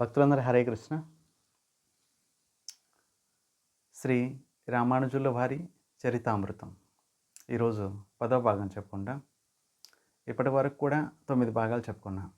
భక్తులందరూ హరే కృష్ణ. శ్రీ రామానుజుల వారి చరితామృతం. ఈరోజు పదవ భాగం చెప్పుకుంటా ఇప్పటి వరకు కూడా తొమ్మిది భాగాలు చెప్పుకున్నాం.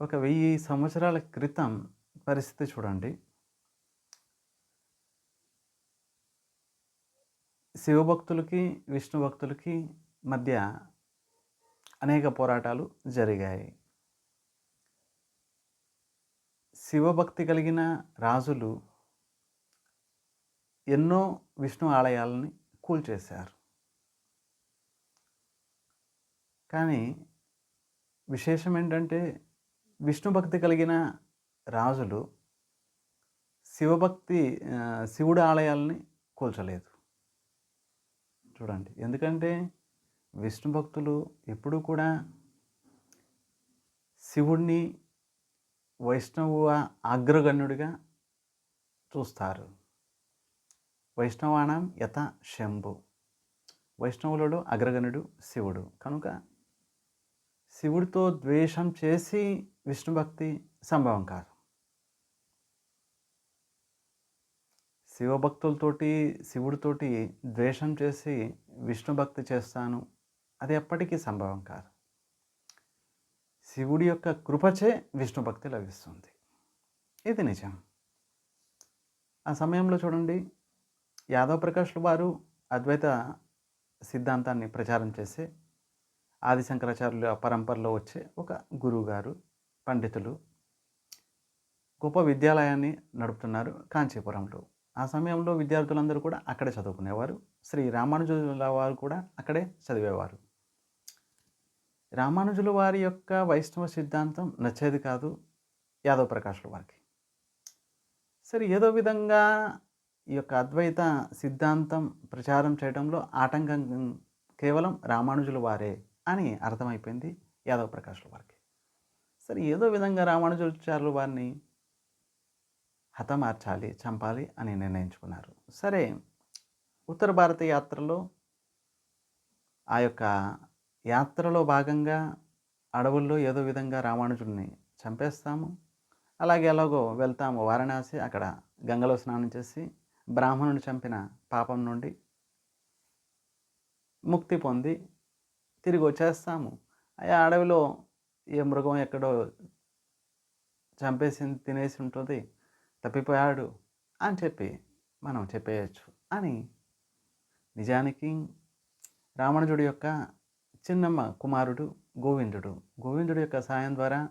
ఒక వెయ్యి సంవత్సరాల క్రితం పరిస్థితి చూడండి. శివభక్తులకి విష్ణు భక్తులకి మధ్య అనేక పోరాటాలు జరిగాయి. శివభక్తి కలిగిన రాజులు ఎన్నో విష్ణు ఆలయాలని కూల్చేశారు. కానీ విశేషం ఏంటంటే విష్ణు భక్తి కలిగిన రాజులు శివభక్తి శివుడు ఆలయాలని కూల్చలేదు. చూడండి ఎందుకంటే విష్ణు భక్తులు ఎప్పుడూ కూడా శివుణ్ణి వైష్ణవ అగ్రగణ్యుడిగా చూస్తారు. వైష్ణవానం యత శంభు. వైష్ణవులలో అగ్రగణ్యుడు శివుడు. కనుక శివుడితో ద్వేషం చేసి విష్ణు భక్తి సంభవం కాదు. శివభక్తులతోటి శివుడితోటి ద్వేషం చేసి విష్ణు భక్తి చేస్తాను అది ఎప్పటికీ సంభవం కాదు. శివుడి యొక్క కృపచే విష్ణు భక్తి లభిస్తుంది. ఇది నిజం. ఆ సమయంలో చూడండి యాదవ్ ప్రకాష్లు వారు అద్వైత సిద్ధాంతాన్ని ప్రచారం చేసే ఆది శంకరాచార్యుల పరంపరలో వచ్చే ఒక గురువు గారు పండితులు గొప్ప విద్యాలయాన్ని నడుపుతున్నారు కాంచీపురంలో. ఆ సమయంలో విద్యార్థులందరూ కూడా అక్కడే చదువుకునేవారు. శ్రీ రామానుజుల వారు కూడా అక్కడే చదివేవారు. రామానుజుల వారి యొక్క వైష్ణవ సిద్ధాంతం నచ్చేది కాదు యాదవ్ ప్రకాశుల వారికి. సరే ఏదో విధంగా ఈ యొక్క అద్వైత సిద్ధాంతం ప్రచారం చేయడంలో ఆటంకం కేవలం రామానుజుల వారే అని అర్థమైపోయింది యాదవ్ ప్రకాశుల వారికి. సరే ఏదో విధంగా రామానుజాచార్యుల వారిని హతమార్చాలి చంపాలి అని నిర్ణయించుకున్నారు. సరే ఉత్తర భారత యాత్రలో ఆ యొక్క యాత్రలో భాగంగా అడవుల్లో ఏదో విధంగా రామానుజుడిని చంపేస్తాము. అలాగే ఎలాగో వెళ్తాము వారణాసి అక్కడ గంగలో స్నానం చేసి బ్రాహ్మణుని చంపిన పాపం నుండి ముక్తి పొంది తిరిగి వచ్చేస్తాము. ఆ అడవిలో ఏ మృగం ఎక్కడో చంపేసి తినేసి ఉంటుంది తప్పిపోయాడు అని చెప్పి మనం చెప్పేయచ్చు. అని నిజానికి రామణుజుడి యొక్క చిన్నమ్మ కుమారుడు గోవిందుడు. గోవిందుడు యొక్క సాయం ద్వారా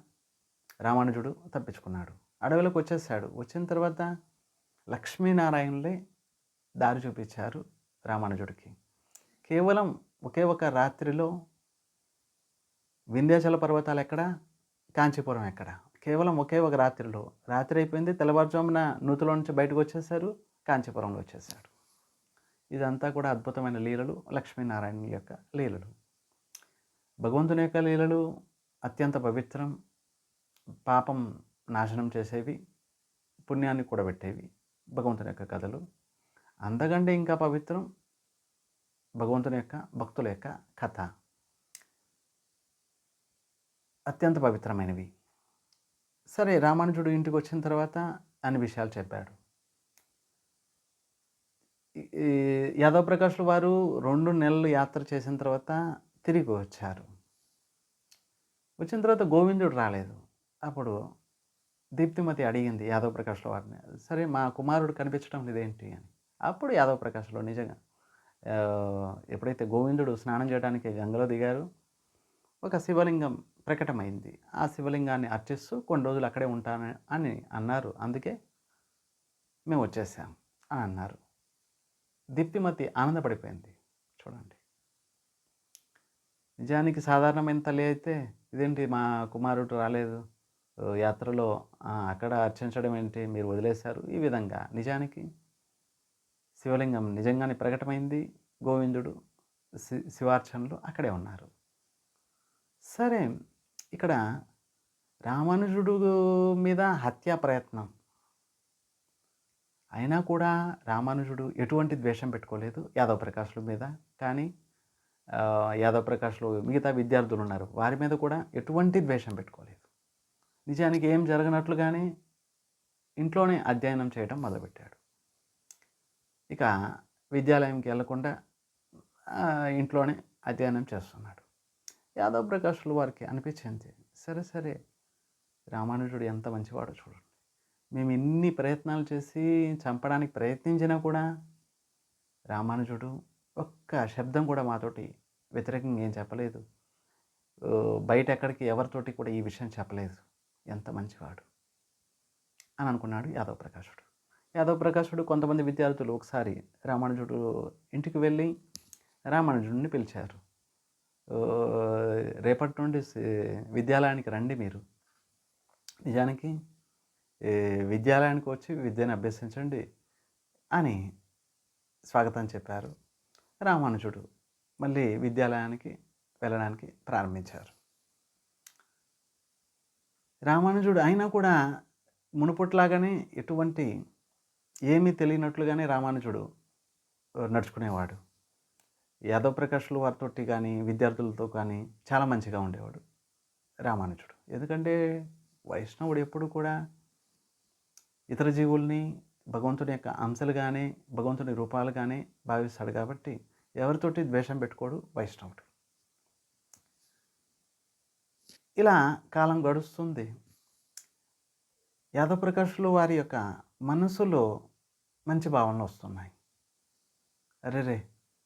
రామానుజుడు తప్పించుకున్నాడు. అడవిలోకి వచ్చేసాడు. వచ్చిన తర్వాత లక్ష్మీనారాయణులే దారి చూపించారు రామానుజుడికి కేవలం ఒకే ఒక రాత్రిలో వింధ్యాచల పర్వతాలు ఎక్కడ? కాంచీపురం ఎక్కడ? కేవలం ఒకే ఒక రాత్రిలో. రాత్రి అయిపోయింది. తెల్లవారుజామున నూతులో నుంచి బయటకు వచ్చేసారు. కాంచీపురంలో వచ్చేసాడు. ఇదంతా కూడా అద్భుతమైన లీలలు లక్ష్మీనారాయణ యొక్క లీలలు. భగవంతుని యొక్క లీలలు అత్యంత పవిత్రం పాపం నాశనం చేసేవి పుణ్యాన్ని కూడబెట్టేవి భగవంతుని యొక్క కథలు. అంతకంటే ఇంకా పవిత్రం భగవంతుని యొక్క భక్తుల యొక్క కథ. అత్యంత పవిత్రమైనవి. సరే రామానుజుడు ఇంటికి వచ్చిన తర్వాత అన్ని విషయాలు చెప్పాడు. యాదవ యాదవ్ ప్రకాష్లు వారు రెండు నెలలు యాత్ర చేసిన తర్వాత తిరిగి వచ్చారు. వచ్చిన తర్వాత గోవిందుడు రాలేదు. అప్పుడు దీప్తిమతి అడిగింది యాదవ్ ప్రకాష్లో వారిని సరే మా కుమారుడు కనిపించడం లేదేంటి అని. అప్పుడు యాదవ్ ప్రకాష్లో నిజంగా ఎప్పుడైతే గోవిందుడు స్నానం చేయడానికి గంగలో దిగారు ఒక శివలింగం ప్రకటమైంది. ఆ శివలింగాన్ని అర్చిస్తూ కొన్ని రోజులు అక్కడే ఉంటాను అని అన్నారు. అందుకే మేము వచ్చేసాం అని అన్నారు. దీప్తిమతి ఆనందపడిపోయింది. చూడండి. నిజానికి సాధారణమైన తల్లి అయితే ఇదేంటి మా కుమారుడు రాలేదు. యాత్రలో అక్కడ అర్చించడం ఏంటి మీరు వదిలేశారు? ఈ విధంగా నిజానికి శివలింగం నిజంగానే ప్రకటమైంది. గోవిందుడు శి శివార్చనలు అక్కడే ఉన్నారు. సరే ఇక్కడ రామానుజుడు మీద హత్యా ప్రయత్నం. అయినా కూడా రామానుజుడు ఎటువంటి ద్వేషం పెట్టుకోలేదు యాదవ్ ప్రకాశుల మీద. కానీ యాదవ్ ప్రకాష్లు మిగతా విద్యార్థులు ఉన్నారు. వారి మీద కూడా ఎటువంటి ద్వేషం పెట్టుకోలేదు. నిజానికి ఏం జరగనట్లుగానే ఇంట్లోనే అధ్యయనం చేయడం మొదలుపెట్టాడు. ఇక విద్యాలయంకి వెళ్ళకుండా ఇంట్లోనే అధ్యయనం చేస్తున్నాడు. యాదవ్ ప్రకాష్లు వారికి అనిపించింది సరే సరే రామానుజుడు ఎంత మంచివాడో చూడండి. మేము ఇన్ని ప్రయత్నాలు చేసి చంపడానికి ప్రయత్నించినా కూడా రామానుజుడు ఒక్క శబ్దం కూడా మాతోటి వ్యతిరేకంగా ఏం చెప్పలేదు. బయట ఎక్కడికి ఎవరితోటి కూడా ఈ విషయం చెప్పలేదు. ఎంత మంచివాడు అని అనుకున్నాడు యాదవ్ ప్రకాశుడు యాదవ్ ప్రకాశుడు కొంతమంది విద్యార్థులు ఒకసారి రామానుజుడు ఇంటికి వెళ్ళి రామానుజుడిని పిలిచారు. రేపటి నుండి విద్యాలయానికి రండి మీరు. నిజానికి విద్యాలయానికి వచ్చి విద్యను అభ్యసించండి అని స్వాగతం చెప్పారు. రామానుజుడు మళ్ళీ విద్యాలయానికి వెళ్ళడానికి ప్రారంభించారు. రామానుజుడు అయినా కూడా మునుపట్లాగానే ఎటువంటి ఏమీ తెలియనట్లుగానే రామానుజుడు నడుచుకునేవాడు. యాదవ్ ప్రకాష్లు వారితోటి కానీ విద్యార్థులతో కానీ చాలా మంచిగా ఉండేవాడు రామానుజుడు. ఎందుకంటే వైష్ణవుడు ఎప్పుడు కూడా ఇతర జీవుల్ని భగవంతుని యొక్క అంశాలుగానే భగవంతుని రూపాలు కానీ భావిస్తాడు కాబట్టి ఎవరితోటి ద్వేషం పెట్టుకోడు వైష్ణవుడు. ఇలా కాలం గడుస్తుంది. యాదవప్రకాశులు వారి యొక్క మనసులో మంచి భావనలు వస్తున్నాయి. అరే రే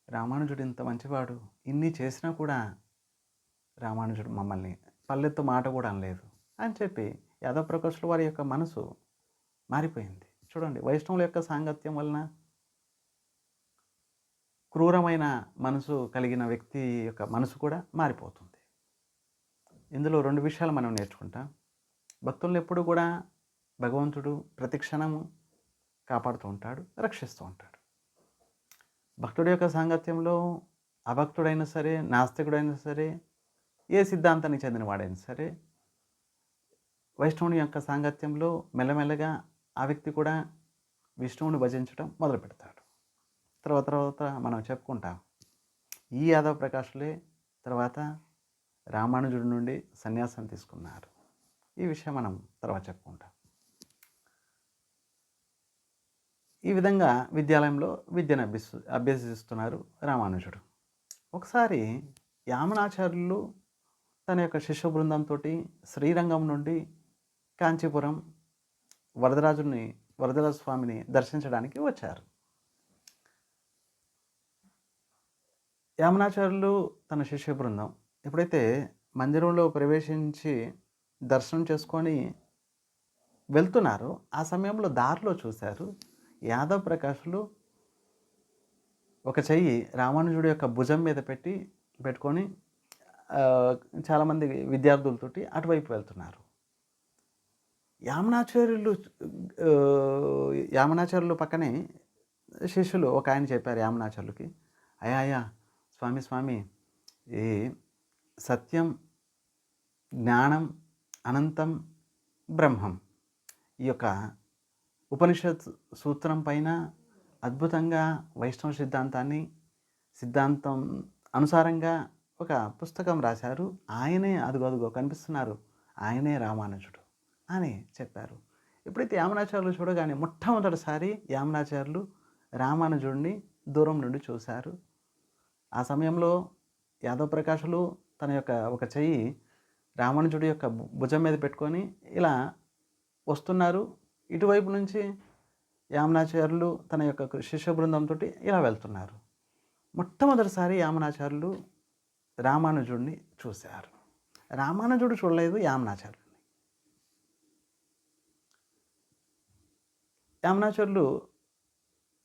రామానుజుడు ఇంత మంచివాడు ఇన్ని చేసినా కూడా రామానుజుడు మమ్మల్ని పల్లెత్తు మాట కూడా అనలేదు అని చెప్పి యాదవ్ ప్రకాష్లు వారి యొక్క మనసు మారిపోయింది. చూడండి వైష్ణవుల యొక్క సాంగత్యం వలన క్రూరమైన మనసు కలిగిన వ్యక్తి యొక్క మనసు కూడా మారిపోతుంది. ఇందులో రెండు విషయాలు మనం నేర్చుకుంటాం. భక్తులను ఎప్పుడు కూడా భగవంతుడు ప్రతిక్షణము కాపాడుతూ ఉంటాడు రక్షిస్తూ ఉంటాడు. భక్తుడి యొక్క సాంగత్యంలో అభక్తుడైనా సరే నాస్తికుడైనా సరే ఏ సిద్ధాంతానికి చెందినవాడైనా సరే వైష్ణవుని యొక్క సాంగత్యంలో మెల్లమెల్లగా ఆ వ్యక్తి కూడా విష్ణువుని భజించడం మొదలు పెడతాడు. తర్వాత తర్వాత మనం చెప్పుకుంటాం. ఈ యాదవ్ ప్రకాష్లే తర్వాత రామానుజుడి నుండి సన్యాసం తీసుకున్నారు. ఈ విషయం మనం తర్వాత చెప్పుకుంటాం. ఈ విధంగా విద్యాలయంలో విద్యను అభ్యసి అభ్యసిస్తున్నారు రామానుజుడు. ఒకసారి యామనాచార్యులు తన యొక్క శిష్య బృందంతో శ్రీరంగం నుండి కాంచీపురం వరదరాజుని వరదరాజు స్వామిని దర్శించడానికి వచ్చారు. యామనాచార్యులు తన శిష్య బృందం. ఎప్పుడైతే మందిరంలో ప్రవేశించి దర్శనం చేసుకొని వెళ్తున్నారు ఆ సమయంలో దారిలో చూశారు యాదవ్ ప్రకాష్లు ఒక చెయ్యి రామానుజుడి యొక్క భుజం మీద పెట్టి పెట్టుకొని చాలామంది విద్యార్థులతోటి అటువైపు వెళ్తున్నారు. యామనాచార్యులు యామనాచార్యులు పక్కనే శిష్యులు ఒక ఆయన చెప్పారు యామనాచార్యులకి. అయా అయా స్వామి స్వామి ఈ సత్యం జ్ఞానం అనంతం బ్రహ్మం ఈ యొక్క ఉపనిషత్ సూత్రం పైన అద్భుతంగా వైష్ణవ సిద్ధాంతాన్ని సిద్ధాంతం అనుసారంగా ఒక పుస్తకం రాశారు. ఆయనే అదుగో అదుగో కనిపిస్తున్నారు. ఆయనే రామానుజుడు. అని చెప్పారు. ఎప్పుడైతే యామనాచార్యులు చూడగానే మొట్టమొదటిసారి యామనాచార్యులు రామానుజుడిని దూరం నుండి చూశారు. ఆ సమయంలో యాదవ ప్రకాశులు తన యొక్క ఒక చెయ్యి రామానుజుడి యొక్క భుజం మీద పెట్టుకొని ఇలా వస్తున్నారు. ఇటువైపు నుంచి యామనాచార్యులు తన యొక్క శిష్య బృందంతో ఇలా వెళ్తున్నారు. మొట్టమొదటిసారి యామనాచార్యులు రామానుజుడిని చూశారు. రామానుజుడు చూడలేదు యామనాచార్యులు యామనాచారులు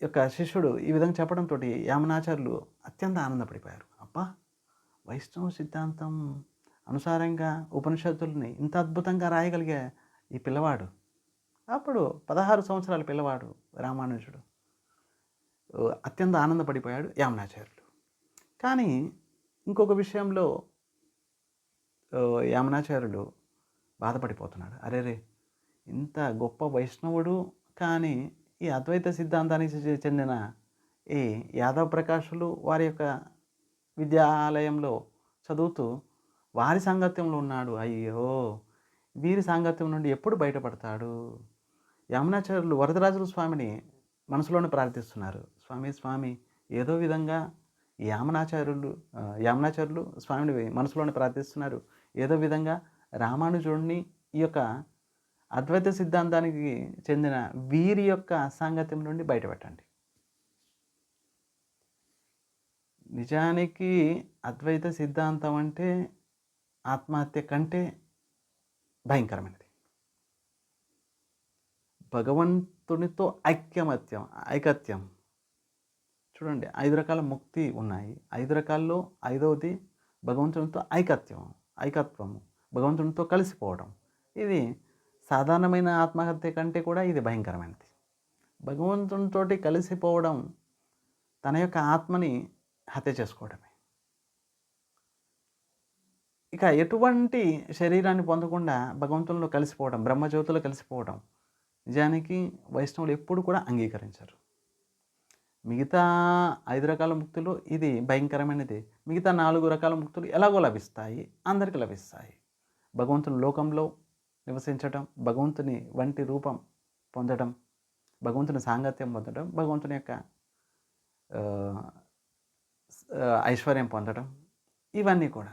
యొక్క శిష్యుడు ఈ విధంగా చెప్పడంతో యామనాచారులు అత్యంత ఆనందపడిపోయారు. అబ్బా! వైష్ణవ సిద్ధాంతం అనుసారంగా ఉపనిషత్తుల్ని ఇంత అద్భుతంగా రాయగలిగే ఈ పిల్లవాడు అప్పుడు పదహారు సంవత్సరాల పిల్లవాడు రామానుజుడు అత్యంత ఆనందపడిపోయాడు యామనాచార్యులు. కానీ ఇంకొక విషయంలో యామనాచార్యులు బాధపడిపోతున్నాడు అరే రే ఇంత గొప్ప వైష్ణవుడు కానీ ఈ అద్వైత సిద్ధాంతానికి చెందిన ఈ యాదవ్ ప్రకాశులు వారి యొక్క విద్యాలయంలో చదువుతూ వారి సాంగత్యంలో ఉన్నాడు. అయ్యో! వీరి సాంగత్యం నుండి ఎప్పుడు బయటపడతాడు? యమునాచార్యులు వరదరాజుల స్వామిని మనసులోనే ప్రార్థిస్తున్నారు. స్వామి స్వామి ఏదో విధంగా యామనాచార్యులు యామనాచార్యులు స్వామిని మనసులోనే ప్రార్థిస్తున్నారు. ఏదో విధంగా రామానుజుడిని ఈ యొక్క అద్వైత సిద్ధాంతానికి చెందిన వీరి యొక్క సాంగత్యం నుండి బయటపెట్టండి నిజానికి అద్వైత సిద్ధాంతం అంటే ఆత్మహత్య కంటే భయంకరమైనది. భగవంతునితో ఐక్యమత్యం ఐకత్యం. చూడండి ఐదు రకాల ముక్తి ఉన్నాయి. ఐదు రకాల్లో ఐదవది భగవంతునితో ఐకత్యం ఐకత్వము భగవంతునితో కలిసిపోవడం. ఇది సాధారణమైన ఆత్మహత్య కంటే కూడా ఇది భయంకరమైనది. భగవంతునితో కలిసిపోవడం తన యొక్క ఆత్మని హత్య చేసుకోవడమే. ఇక ఎటువంటి శరీరాన్ని పొందకుండా భగవంతునిలో కలిసిపోవడం బ్రహ్మజ్యోతిలో కలిసిపోవడం నిజానికి వైష్ణవులు ఎప్పుడు కూడా అంగీకరించరు. మిగతా ఐదు రకాల ముక్తులు ఇది భయంకరమైనది. మిగతా నాలుగు రకాల ముక్తులు ఎలాగో లభిస్తాయి అందరికీ లభిస్తాయి. భగవంతుని లోకంలో నివసించడం భగవంతుని వంటి రూపం పొందడం భగవంతుని సాంగత్యం పొందడం భగవంతుని యొక్క ఐశ్వర్యం పొందడం ఇవన్నీ కూడా.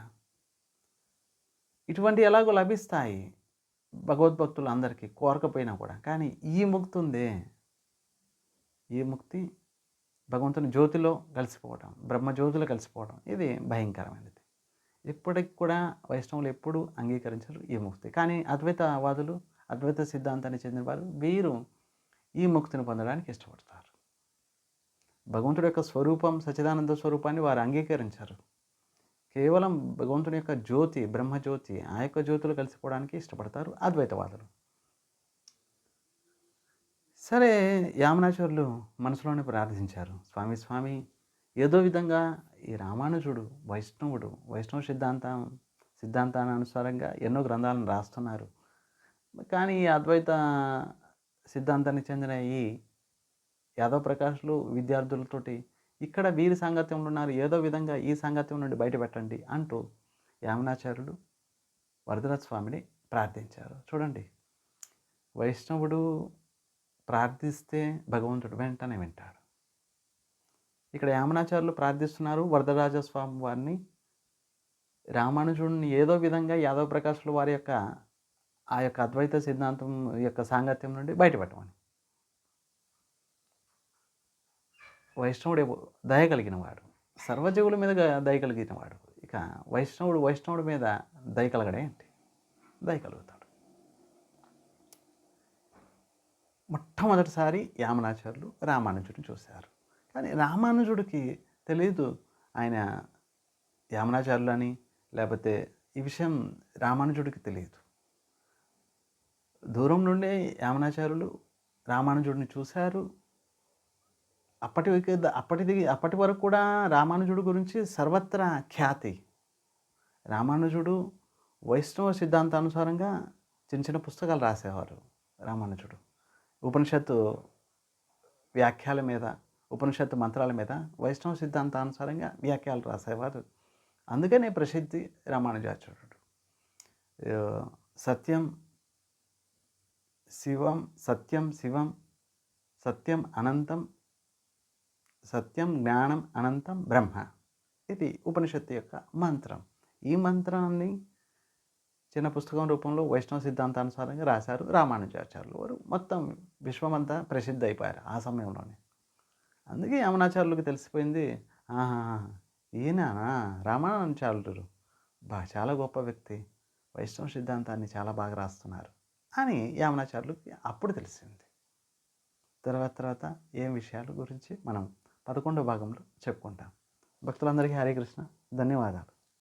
ఇటువంటి ఎలాగో లభిస్తాయి భగవద్భక్తులు అందరికీ కోరకపోయినా కూడా. కానీ ఈ ముక్తి ఉందే. ఈ ముక్తి భగవంతుని జ్యోతిలో కలిసిపోవడం బ్రహ్మ జ్యోతిలో కలిసిపోవడం ఇది భయంకరమైనది. ఇప్పటికి కూడా వైష్ణవులు ఎప్పుడు అంగీకరించరు ఈ ముక్తి. కానీ అద్వైతవాదులు అద్వైత సిద్ధాంతానికి చెందిన వారు వీరు ఈ ముక్తిని పొందడానికి ఇష్టపడతారు. భగవంతుడి యొక్క స్వరూపం సచిదానంద స్వరూపాన్ని వారు అంగీకరించారు. కేవలం భగవంతుని యొక్క జ్యోతి బ్రహ్మజ్యోతి ఆ యొక్క జ్యోతిలో కలిసిపోవడానికి ఇష్టపడతారు అద్వైతవాదులు. సరే యామనాచారులు మనసులోనే ప్రార్థించారు. స్వామి స్వామి ఏదో విధంగా ఈ రామానుజుడు వైష్ణవుడు వైష్ణవ సిద్ధాంతం సిద్ధాంతానుసారంగా అనుసారంగా ఎన్నో గ్రంథాలను రాస్తున్నారు. కానీ ఈ అద్వైత సిద్ధాంతానికి చెందిన ఈ యాదవ్ ప్రకాష్లు విద్యార్థులతోటి ఇక్కడ వీరి సాంగత్యంలో ఉన్నారు ఏదో విధంగా ఈ సాంగత్యం నుండి బయటపెట్టండి అంటూ యామనాచార్యుడు వరదరాజ స్వామిని ప్రార్థించారు. చూడండి వైష్ణవుడు ప్రార్థిస్తే భగవంతుడు వెంటనే వింటాడు. ఇక్కడ యామనాచార్యులు ప్రార్థిస్తున్నారు వరదరాజ స్వామి వారిని. రామానుజుడిని ఏదో విధంగా యాదవ ప్రకాశులు వారి యొక్క ఆ యొక్క అద్వైత సిద్ధాంతం యొక్క సాంగత్యం నుండి బయటపెట్టమని వైష్ణవుడు దయ కలిగిన వాడు సర్వజీవుల మీద దయ కలిగిన వాడు ఇక వైష్ణవుడు వైష్ణవుడి మీద దయ కలగడే ఏంటి? దయ కలుగుతాడు. మొట్టమొదటిసారి యామనాచార్యులు రామానుజుడిని చూశారు. కానీ రామానుజుడికి తెలియదు ఆయన యామనాచారులు అని లేకపోతే ఈ విషయం రామానుజుడికి తెలియదు దూరం నుండే యామనాచారులు రామానుజుడిని చూశారు. అప్పటి అప్పటిది అప్పటి వరకు కూడా రామానుజుడు గురించి సర్వత్రా ఖ్యాతి. రామానుజుడు వైష్ణవ సిద్ధాంతానుసారంగా చిన్న చిన్న పుస్తకాలు రాసేవారు రామానుజుడు. ఉపనిషత్తు వ్యాఖ్యల మీద ఉపనిషత్తు మంత్రాల మీద వైష్ణవ సిద్ధాంతానుసారంగా వ్యాఖ్యలు రాసేవారు. అందుకనే ప్రసిద్ధి రామానుజాచార్యుడు. సత్యం శివం సత్యం శివం సత్యం అనంతం సత్యం జ్ఞానం అనంతం బ్రహ్మ ఇది ఉపనిషత్తు యొక్క మంత్రం. ఈ మంత్రాన్ని చిన్న పుస్తకం రూపంలో వైష్ణవ సిద్ధాంతానుసారంగా రాశారు రామానుజాచార్యులు. వారు మొత్తం విశ్వమంతా ప్రసిద్ధి అయిపోయారు ఆ సమయంలోనే. అందుకే యమనాచార్యులకు తెలిసిపోయింది ఆహా ఈయన రామానుజాచార్యులు బా చాలా గొప్ప వ్యక్తి. వైష్ణవ సిద్ధాంతాన్ని చాలా బాగా రాస్తున్నారు అని యామనాచార్యులకి అప్పుడు తెలిసింది. తర్వాత తర్వాత ఏం విషయాల గురించి మనం పదకొండో భాగంలో చెప్పుకుంటాం. భక్తులందరికీ హరే కృష్ణ. ధన్యవాదాలు.